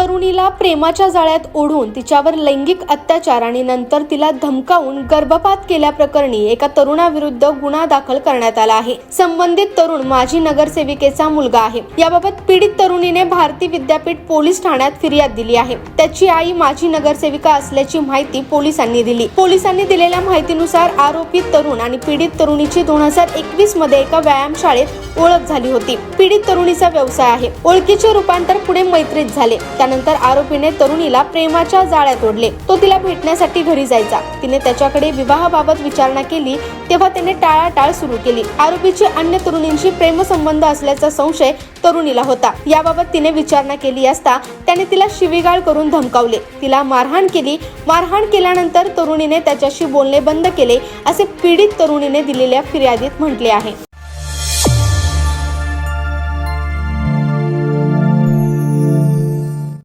तरुणीला प्रेमाच्या जाळ्यात ओढून तिच्यावर लैंगिक अत्याचार आणि नंतर तिला धमकावून गर्भपात केल्याप्रकरणी एका तरुणाविरुद्ध गुन्हा दाखल करण्यात आला आहे. संबंधित तरुण माजी नगरसेविकेचा मुलगा आहे. याबाबत पीडित तरुणीने भारती विद्यापीठ पोलीस ठाण्यात फिर्याद दिली आहे. त्याची आई माजी नगरसेविका असल्याची माहिती पोलिसांनी दिली. पोलिसांनी दिलेल्या माहितीनुसार आरोपी तरुण आणि पीडित तरुणीची दोन हजार एकवीसमध्ये एका व्यायामशाळेत ओळख झाली होती. पीडित तरुणीचा व्यवसाय आहे. ओळखीचे रूपांतर पुढे मैत्रीत झाले. त्यानंतर आरोपीने तरुणीला प्रेमाच्या जाळ्यात ओढले. तो तिला भेटण्यासाठी घरी जायचा. तिने त्याच्याकडे विवाहाबाबत विचारणा केली तेव्हा त्याने टाळाटाळ सुरू केली. आरोपीची अन्य तरुणींशी प्रेमसंबंध असल्याचा संशय तरुणीला होता. याबाबत तिने विचारणा केली असता त्याने तिला शिवीगाळ करून धमकावले. तिला मारहाण केली. मारहाण केल्यानंतर तरुणीने त्याच्याशी बोलणे बंद केले असे पीडित तरुणीने दिलेल्या फिर्यादीत म्हटले आहे.